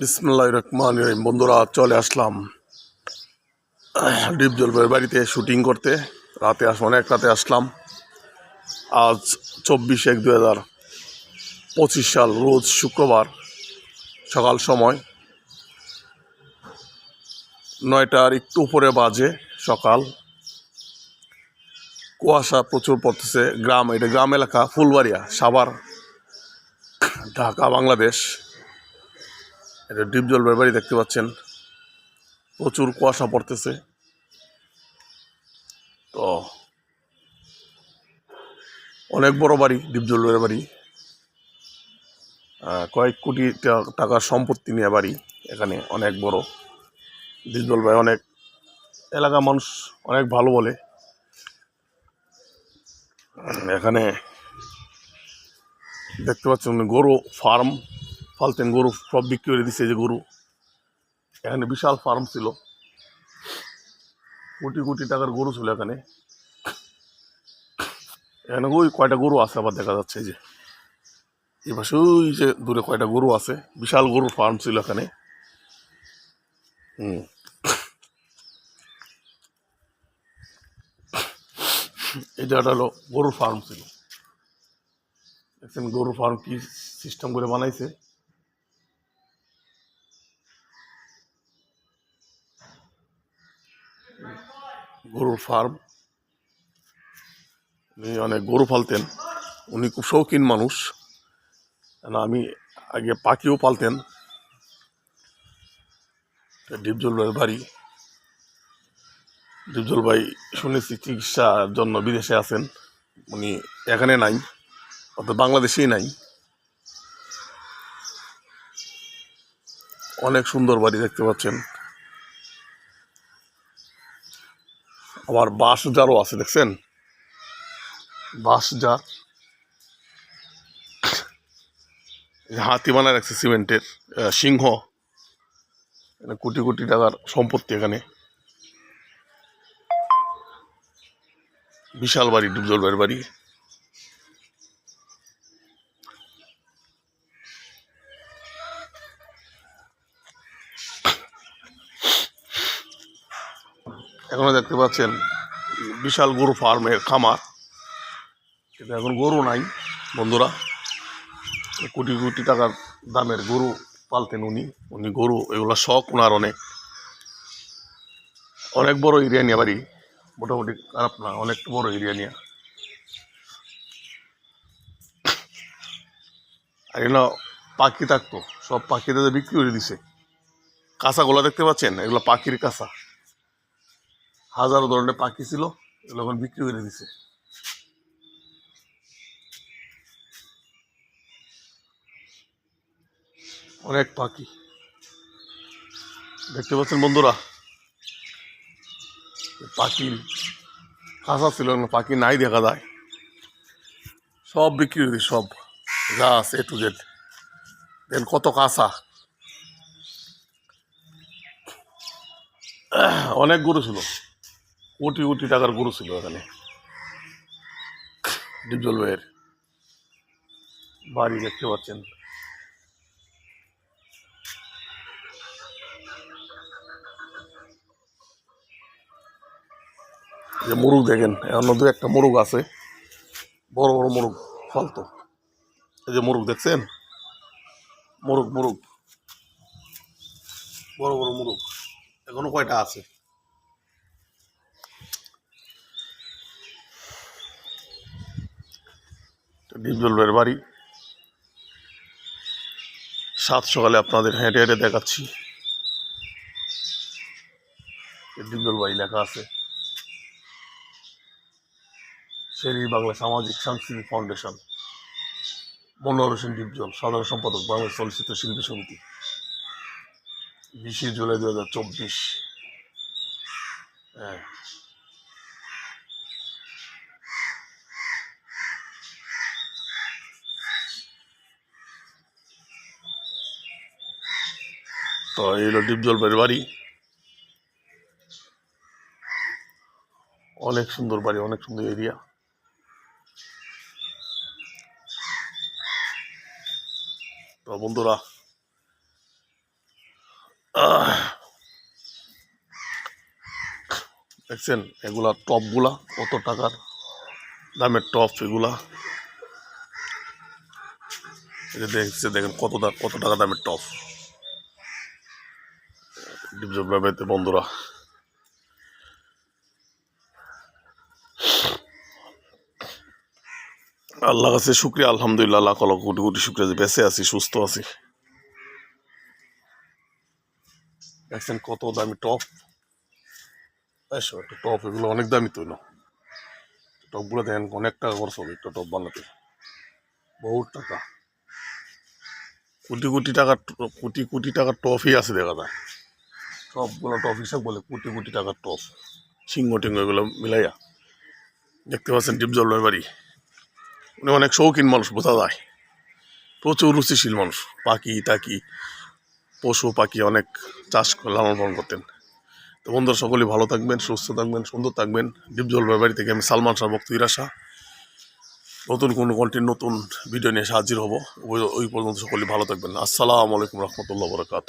বিসমুল্লাহ রহমান রহিম। বন্ধুরা, চলে আসলাম ডিপ জলপাইয়ের বাড়িতে শুটিং করতে। রাতে আস অনেক রাতে আসলাম। আজ চব্বিশ এক দু হাজার পঁচিশ সাল, রোজ শুক্রবার, সকাল সময় নয়টার একটু উপরে বাজে সকাল। কুয়াশা প্রচুর পড়তেছে গ্রাম, এটা গ্রাম এলাকা, ফুলবাড়িয়া, সাভার। ঢাকা, বাংলাদেশ। এটা ডিপ জলপাইয়ের বাড়ি দেখতে পাচ্ছেন। প্রচুর কুয়াশা পড়তেছে। তো অনেক বড় বাড়ি, ডিপ জলপাইয়ের বাড়ি। কয়েক কোটি টাকার সম্পত্তি নিয়ে বাড়ি এখানে, অনেক বড়। ডিপ জলপাই অনেক এলাকা মানুষ অনেক ভালো বলে। এখানে দেখতে পাচ্ছেন গরু ফার্ম ফালতেন গরু সব বিক্রি করে দিচ্ছে যে গরু। এখানে বিশাল ফার্ম ছিল। কোটি কোটি টাকার গরু ছিল এখানে। এখানে ওই কয়টা গরু আছে আবার দেখা যাচ্ছে যে। পাশে ওই যে দূরে কয়টা গরু আছে। বিশাল গরুর ফার্ম ছিল এখানে। হুম। জায়গাটা হলো গরুর ফার্ম ছিল। দেখছেন গরুর ফার্ম কি সিস্টেম করে বানাইছে? গরুর ফার্ম। উনি অনেক গরু পালতেন। উনি খুব শৌখিন মানুষ। আমি আগে পাখিও পালতেন। ডিপজল ভাইয়ের বাড়ি। ডিপজল ভাই শুনেছি চিকিৎসার জন্য বিদেশে আছেন। উনি এখানে নাই। অর্থাৎ বাংলাদেশেই নাই। অনেক সুন্দর বাড়ি দেখতে পাচ্ছেন। আবার বাঁশ জারও আছে, দেখছেন? বাঁশ জার। হাতি বানায় রাখছে সিমেন্টের সিংহ। কোটি কোটি টাকার সম্পত্তি এখানে। বিশাল বাড়ি ডুবজল ভাইয়ের বাড়ি। এখনও দেখতে পাচ্ছেন বিশাল গরু ফার্মের খামার। কিন্তু এখন গরু নাই, বন্ধুরা। কোটি কোটি টাকার দামের গরু পালতেন উনি। উনি গরু, এগুলো শখ ওনার অনেক। অনেক বড় এরিয়া নিয়ে বাড়ি। মোটামুটি খারাপ না, অনেক বড় এরিয়া নিয়ে। আর এগুলো পাখি থাকতো, সব পাখিদের বিক্রি করে দিছে। কাঁচাগুলো দেখতে পাচ্ছেন? এগুলো পাখির কাঁচা। হাজারো ধরনের পাখি ছিল, এগুলো এখন বিক্রি করে দিছে। অনেক পাখি। দেখতে পাচ্ছেন বন্ধুরা, পাখি কাঁচা ছিল, এখন পাখি নাই দেখা যায়। সব বিক্রি করে সব। যা আছে এ টু জেড দেন কত কাঁচা। অনেক গরু ছিল। কোটি কোটি টাকার গরু ছিল এখানে ডিপজল ভাইয়ের বাড়ি দেখতে পাচ্ছেন। যে মুরগ দেখেন, এখন দু একটা মুরগ আছে। বড় বড় মুরগ ফালতো। এই যে মুরগ দেখছেন? মুরগ মুরগ। বড় বড় মুরগ। এখনও কয়টা আছে? ডিপজলের বাড়ি। সাত সকালে আপনাদের হেঁটে হেঁটে দেখাচ্ছি। ডিপজল বাড়ি লেখা আছে। শেরি বাংলা সামাজিক সাংস্কৃতিক ফাউন্ডেশন। মনোহর হোসেন ডিপজল সাধারণ সম্পাদক, বাংলা চলচ্চিত্র শিল্পী সমিতি। বিশে জুলাই দু হাজার চব্বিশ। হ্যাঁ। তো এই হলো ডিপজল বাড়ির বাড়ি। অনেক সুন্দর বাড়ি, অনেক সুন্দর এরিয়া। তো বন্ধুরা দেখছেন এগুলা টপগুলা, কত টাকার দামের টপ এগুলা? দেখছে, দেখেন কত কত টাকা দামের টপ। ডিপজল বন্ধুরা। আল্লাহ কাছে শুক্রিয়া, আলহামদুলিল্লাহ লাখ লক্ষ কোটি কোটি শুক্রিয়া যে বেঁচে আছি, সুস্থ আছি। দেখছেন কত দামি টপ। একটা টপ, এগুলো অনেক দামি তো, না? টপগুলো দেখেন, অনেক টাকা খরচ হবে একটা টপ বানাতে। বহুত টাকা। কোটি কোটি টাকার, কোটি কোটি টাকার টপই আছে, দেখা যায়। সবগুলো টপ হিসাব বলে কোটি কোটি টাকার টপ সিংহ টিঙ্গ এগুলো মিলাইয়া। দেখতে পাচ্ছেন ডিপজল বাড়ি। উনি অনেক শৌখিন মানুষ, বোঝা যায়। প্রচুর রুচিশীল মানুষ। পাখি, টাকি, পশু, পাখি অনেক চাষ লালন পালন করতেন। তো বন্ধুরা, সকলেই ভালো থাকবেন, সুস্থ থাকবেন, সুন্দর থাকবেন। ডিপ ডিপজল বাড়ি থেকে আমি সালমান শাহ, ভক্ত ইরাশা নতুন কোনো কন্টেন্ট নতুন ভিডিও নিয়ে হাজির হব। ওই পর্যন্ত সকলেই ভালো থাকবেন। আসসালামু আলাইকুম রহমতুল্লাহ বরকাত